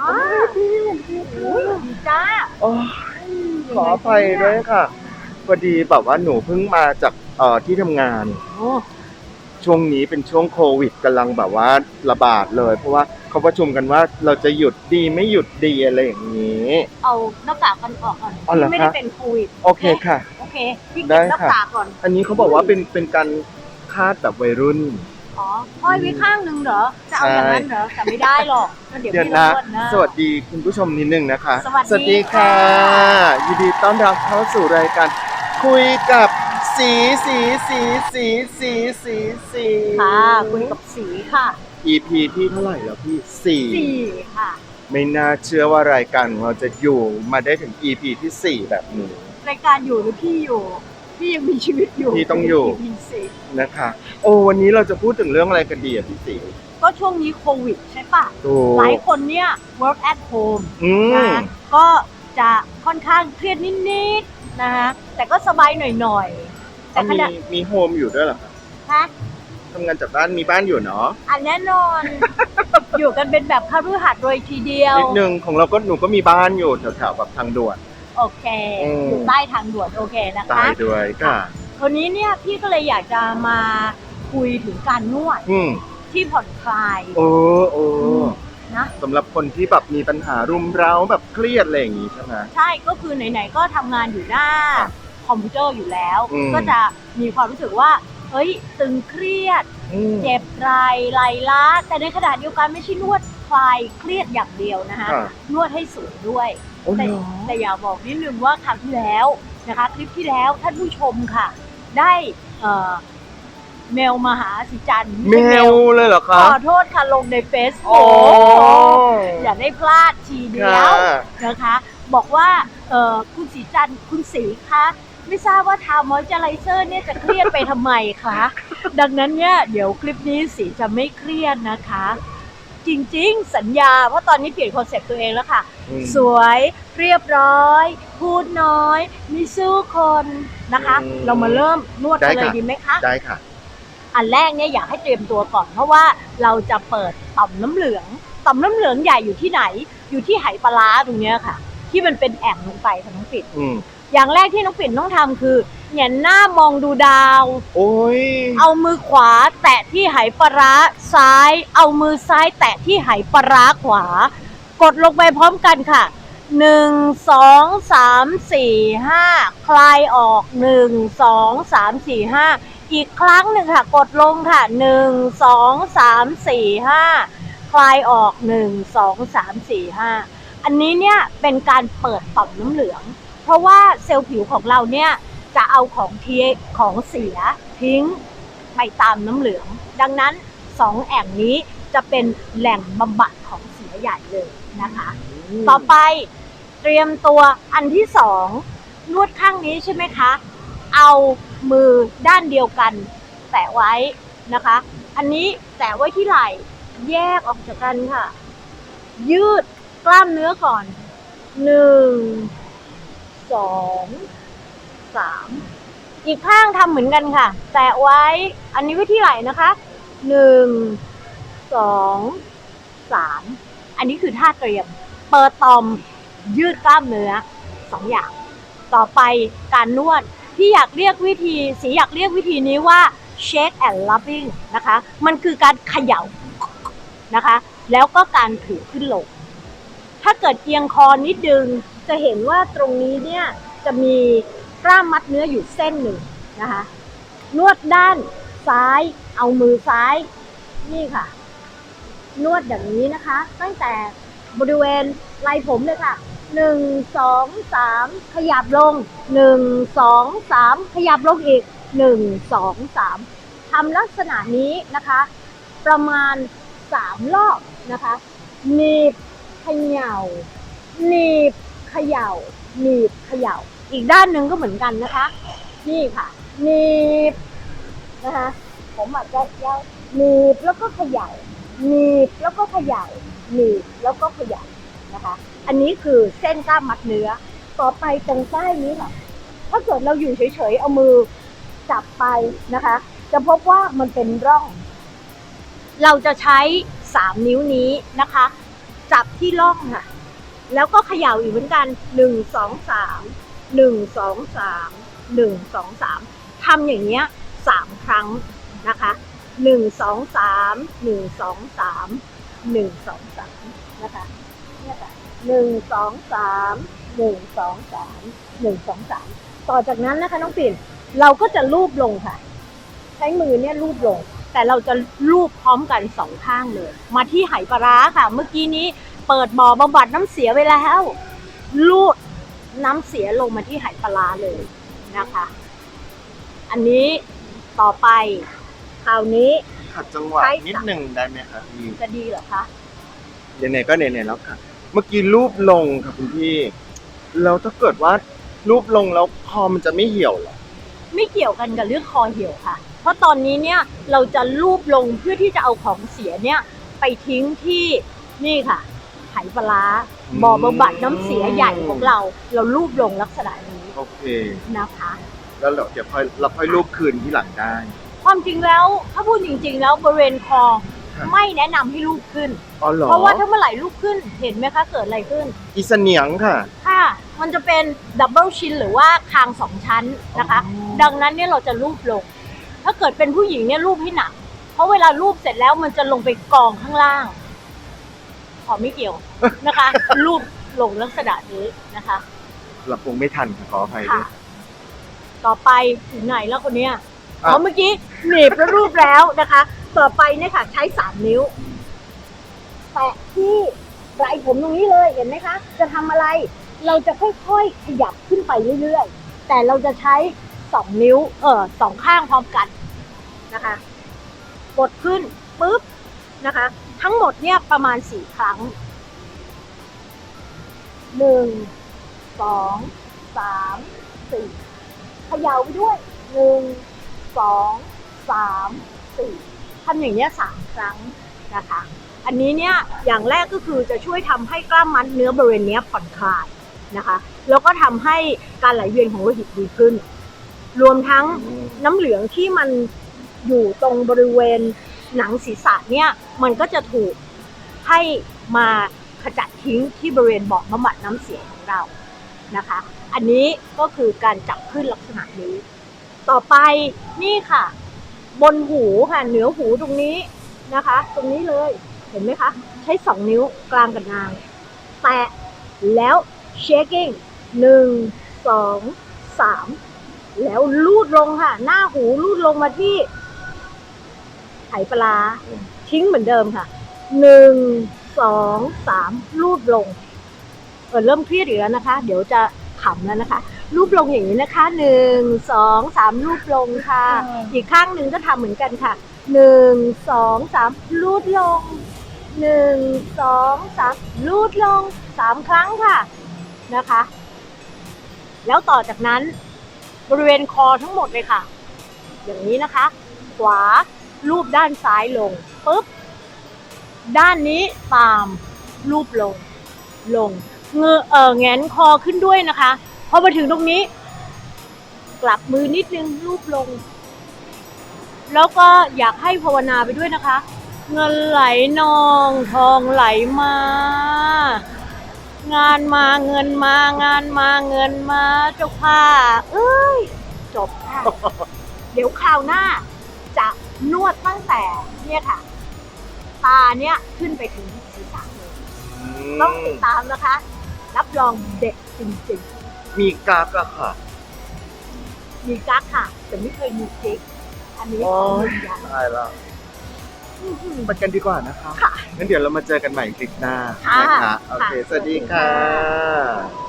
อ๋ออุ๊ยดีจ้าโอ้ยขออภัยด้วยค่ะพอดีแบบว่าหนูเพิ่งมาจากเอ่อที่ทำงาน โอ้ช่วงนี้เป็นช่วงโควิดกำลังแบบว่าระบาดเลย เพราะว่าเขาประชุมกันว่าเราจะหยุดดีไม่หยุดดีอะไรอย่างนี้ เอาหน้ากากกันออกก่อนอ๋อเหรอพี่ไม่ได้คะเป็นโควิดโอเคค่ะ โอเคพี่ได้เก็บหน้าค่ะ กากก่อน อันนี้เขาบอกว่าเป็นเป็นการคาดแบบวัยรุ่น อ๋อห้อยไว้ข้างหนึงเหรอ จะเอาอย่างนั้นเหรอแต่ไม่ได้หรอกเดี๋ยวเดี๋ยวพี่นะรวนนะ สวัสดีคุณผู้ชมนิดนึงนะคะสวัสดีค่ะค่ะ ยินดีต้อนรับเข้าสู่รายการคุยกับสีสีสีสีสีสีสีค่ะ คุยกับสีค่ะ EP ที่เท่าไหร่แล้วพี่สี่สี่ค่ะ ไม่น่าเชื่อว่ารายการของเราจะอยู่มาได้ถึง EP ที่สี่แบบนี้ รายการอยู่หรือพี่อยู่ พี่ยังมีชีวิตอยู่พี่ต้องอยู่พี่สี่นะคะ โอ้วันนี้เราจะพูดถึงเรื่องอะไรกันดีอะพี่สีก็ช่วงนี้โควิดใช่ปะถูหลายกคนเนี่ย work at home อืม นะก็จะค่อนข้างเครียดนิดๆนะคะแต่ก็สบายหน่อยๆ แต่เขาขมีณะมีโฮมอยู่ด้วยเหรอคะฮะทำงานจากบ้านมีบ้านอยู่เนาะอันแน่นอน อยู่กันเป็นแบบคฤหัสถ์โดยทีเดียว นิดนึงของเราก็หนูก็มีบ้านอยู่แถวๆแบบทางด่วน โอเค อืม อยู่ใต้ทางด่วนโอเคนะตาคะยด้วยค่ะวันนี้เนี่ยพี่ก็เลยอยากจะมาคุยถึงการนวดอืมที่ผ่อนคลายโอ้โอ้นะ สำหรับคนที่แบบมีปัญหารุมเร้าแบบเครียดอะไรอย่างงี้ใช่ไหม ใช่ก็คือไหนๆก็ทำงานอยู่หน้าครับคอมพิวเตอร์อยู่แล้ว อืม ก็จะมีความรู้สึกว่า เฮ้ยตึงเครียด อืม เจ็บไหล่ไหลล้าแต่ในขณะเดียวกันไม่ใช่นวด คลายเครียดอย่างเดียวนะคะค่ะนวดให้สวยด้วยโอ้แต่เหรอ แต่อยากบอกนิดนึงว่าคราวที่แล้วนะคะ คลิปที่แล้วท่านผู้ชมค่ะ ได้เอ่อเมลมาหาสิจันเมลเลยเหรอขคะอโทษค่ะลงในเฟซโอ้บุ๊ก อย่าได้พลาดทีเดียวค่ะนะคะ บอกว่าเอ่อคุณสีจันทร์คุณสีคะไม่ทราบว่าทามอยเจอไรเซอร์เนี่ยจะเครียดไปทำไมคะ ดังนั้นเนี่ยเดี๋ยวคลิปนี้สีจะไม่เครียดนะคะ จริง ๆ สัญญา เพราะตอนนี้เปลี่ยนคอนเซ็ปต์ตัวเองแล้วค่ะ อืม สวยเรียบร้อย พูดน้อยไม่สู้คนนะคะ อืมเรามาเริ่มนวดกันได้เลยค่ะดีไหมคะ ได้ค่ะ อันแรกเนี่ยอยากให้เตรียมตัวก่อน เพราะว่าเราจะเปิดต่อมน้ำเหลือง ต่อมน้ำเหลืองใหญ่อยู่ที่ไหน อยู่ที่ไหปลาร้าตรงเนี้ยค่ะ ที่มันเป็นแอ่งลงไปค่ะน้องปิ่นอืม อย่างแรกที่น้องปิ่นต้องทำคือ เหยียนหน้ามองดูดาว โอ้ย เอามือขวาแตะที่ไหปลาร้าซ้าย เอามือซ้ายแตะที่ไหปลาร้าขวา กดลงไปพร้อมกันค่ะหนึ่งสองสามสี่ห้าคลายออกหนึ่งสองสามสี่ห้าอีกครั้งหนึ่งค่ะ กดลงค่ะหนึ่งสองสามสี่ห้าคลายออกหนึ่งสองสามสี่ห้าอันนี้เนี่ยเป็นการเปิดต่อมน้ำเหลือง เพราะว่าเซลล์ผิวของเราเนี่ย จะเอาของเทียของเสียทิ้งไปตามน้ำเหลือง ดังนั้นสองแอ่งนี้จะเป็นแหล่งบำบัดของเสียใหญ่เลยนะคะ ต่อไปเตรียมตัวอันที่สองนวดข้างนี้ใช่ไหมคะ เอามือด้านเดียวกัน แตะไว้นะคะ อันนี้แตะไว้ที่ไหล่แยกออกจากกันค่ะ ยืดกล้ามเนื้อก่อนหนึ่งสอง สามอีกข้างทำเหมือนกันค่ะ แตะไว้อันนี้ว้ที่ไหล่นะคะหนึ่งสองสามอันนี้คือท่าเตรียม เปิดตอมยืดกล้ามเนื้อสองอย่าง ต่อไปการนวดที่อยากเรียกวิธีสีอยากเรียกวิธีนี้ว่า shake and rubbing นะคะ มันคือการเขย่านะคะ แล้วก็การถือขึ้นลง ถ้าเกิดเอียงคอนิดนึง จะเห็นว่าตรงนี้เนี่ยจะมี กล้ามมัดเนื้ออยู่เส้นหนึ่งนะคะ นวดด้านซ้าย เอามือซ้ายนี่ค่ะ นวดอย่างนี้นะคะ ตั้งแต่บริเวณไหล่ผมเลยค่ะหนึ่งสองสามขยับลงหนึ่งสองสามขยับลงอีกหนึ่งสองสามทำลักษณะนี้นะคะ ประมาณสามรอบนะคะหนีบเขย่าหนีบเขย่าหนีบเขย่า อีกด้านหนึ่งก็เหมือนกันนะคะ นี่ค่ะหนีบนะคะ ผมอาจจะยาวหนีบแล้วก็ขย่าหนีบแล้วก็ขย่าหนีบแล้วก็ขย่านะคะ อันนี้คือเส้นกล้ามมัดเนื้อ ต่อไปตรงใต้นี้ค่ะ ถ้าเกิดเราอยู่เฉยๆ เอามือจับไปนะคะ จะพบว่ามันเป็นร่อง เราจะใช้สามนิ้วนี้นะคะ จับที่ล่องค่ะ แล้วก็เขย่าอีกเหมือนกันหนึ่งสองสาม หนึ่งสองสามหนึ่งสองสามทำอย่างเงี้ยสามครั้งนะคะหนึ่งสองสามหนึ่งสองสามหนึ่งสองสามนะคะเนี่ยค่ะหนึ่งสองสามหนึ่งสองสามหนึ่งสองสามต่อจากนั้นนะคะน้องปิ่นเราก็จะลูบลงค่ะ ใช้มือเนี่ยลูบลง แต่เราจะลูบพร้อมกันสองข้างเลย มาที่ไหปลาร้าค่ะ เมื่อกี้นี้เปิดบ่อบำบัดน้ำเสียไว้แล้วลูด น้ำเสียลงมาที่ไหปลาร้าเลยนะคะ อันนี้ต่อไปคราวนี้ ขัดจังหวะใช่นิดค่ะหนึ่งได้ไหมครับพี่จะดีเหรอคะไหนๆก็ไหนๆแล้วค่ะ เมื่อกี้รูปลงค่ะคุณพี่แล้วถ้าเกิดว่ารูปลงแล้วคอมันจะไม่เหี่ยวเหรอไม่เกี่ยวกันกับเรื่องคอเหี่ยวค่ะ เพราะตอนนี้เนี่ยเราจะลูบลงเพื่อที่จะเอาของเสียเนี่ย ไปทิ้งที่นี่ค่ะไหปลาร้า บ่อบำบัดน้ำเสียใหญ่ของเรา เราลูบลงลักษณะนี้โอเค นะคะ แล้วเราเดี๋ยวค่อยเราค่อยรูปคืนที่หลังได้ ความจริงแล้วถ้าพูดจริง ๆ แล้วบริเวณคอครับไม่แนะนำให้ลูบขึ้น อ๋อเหรอเพราะว่าถ้าเมื่อไหร่ลูบขึ้นเห็นไหมคะเกิดอะไรขึ้น อีเสเนียงค่ะ ค่ะ มันจะเป็นดับเบิลชินหรือว่าคางสองชั้นนะคะ อ๋อ ดังนั้นเนี่ยเราจะลูบลง ถ้าเกิดเป็นผู้หญิงเนี่ยลูบให้หนัก เพราะเวลาลูบเสร็จแล้วมันจะลงไปกองข้างล่าง ขอไม่เกี่ยวนะคะลูบลงลักษณะนี้นะคะเราคงไม่ทันค่ะขออภัยด้วค่ะ ยต่อไปถึงไหนแล้วคนเนี้ยอะอ๋อเมื่อกี้หนีบแล้วรูปแล้วนะคะ ต่อไปเนี่ยค่ะ ใช้สามนิ้ว แตะที่ไรผมตรงนี้เลยเห็นไหมคะ จะทำอะไร เราจะค่อยๆขยับขึ้นไปเรื่อยๆ แต่เราจะใช้สองนิ้ว เออสองข้างพร้อมกันนะคะ กดขึ้นปุ๊บนะคะ ทั้งหมดเนี่ยประมาณสี่ครั้งหนึ่งสองสามสี่ขย่าไปด้วยหนึ่งสองสามสี่ทำอย่างเนี้ยสามครั้งนะคะ อันนี้เนี่ยอย่างแรกก็คือจะช่วยทำให้กล้ามมัดเนื้อบริเวณเนี้ยผ่อนคลายนะคะ แล้วก็ทำให้การไหลเวียนของโลหิตดีขึ้น รวมทั้งน้ำเหลืองที่มันอยู่ตรงบริเวณ หนังศีรษะเนี่ยมันก็จะถูกให้มาขจัดทิ้งที่บริเวณเบาะบำบัดน้ำเสียของเรานะคะ อันนี้ก็คือการจับขึ้นลักษณะนี้ ต่อไปนี่ค่ะ บนหูค่ะเหนือหูตรงนี้นะคะ ตรงนี้เลยเห็นไหมคะ ใช้สองนิ้วกลางกับนาง แตะแล้ว shaking หนึ่งสองสามแล้วลูดลงค่ะ หน้าหูลูดลงมาที่ ไหปลาร้าทิ้งเหมือนเดิมค่ะหนึ่งสองสามลูดลงเออเริ่มเครียดอีกแล้วนะคะ เดี๋ยวจะขำแล้วนะคะ รูปลงอย่างนี้นะคะหนึ่งสองสามรูปลงค่ะ อีกข้างหนึ่งก็ทำเหมือนกันค่ะหนึ่งสองสามลูดลงหนึ่งสองสามลูดลงสามครั้งค่ะนะคะ แล้วต่อจากนั้น บริเวณคอทั้งหมดเลยค่ะ อย่างนี้นะคะ ขวา ลูบด้านซ้ายลงปุ๊บ ด้านนี้ตามลูบลง ลง เงอเออแงนคอขึ้นด้วยนะคะพอมาถึงตรงนี้ กลับมือนิดนึงลูบลง แล้วก็อยากให้ภาวนาไปด้วยนะคะ เงินไหลนอง ทองไหลมา งานมาเงินมางานมาเงินมาเจ้าค่ะเอ้ย จบค่ะ เดี๋ยวคราวหน้าจะ นวดตั้งแต่เนี่ยค่ะ ตาเนี่ยขึ้นไปถึงศีรษะเลยต้องติดตามนะคะ รับรองเด็ดจริงมีกราฟอะค่ะ ๆ มีกั๊กค่ะ แต่ไม่เคยมีจิ๊กอันนี้โอ้ขอยยืนยัน ตายแล้วอื้อหือไปกันดีกว่านะคะ ค่ะงั้นเดี๋ยวเรามาเจอกันใหม่คลิปหน้าค่ะนะคะโอเคค่ะสวัสดีค่ะ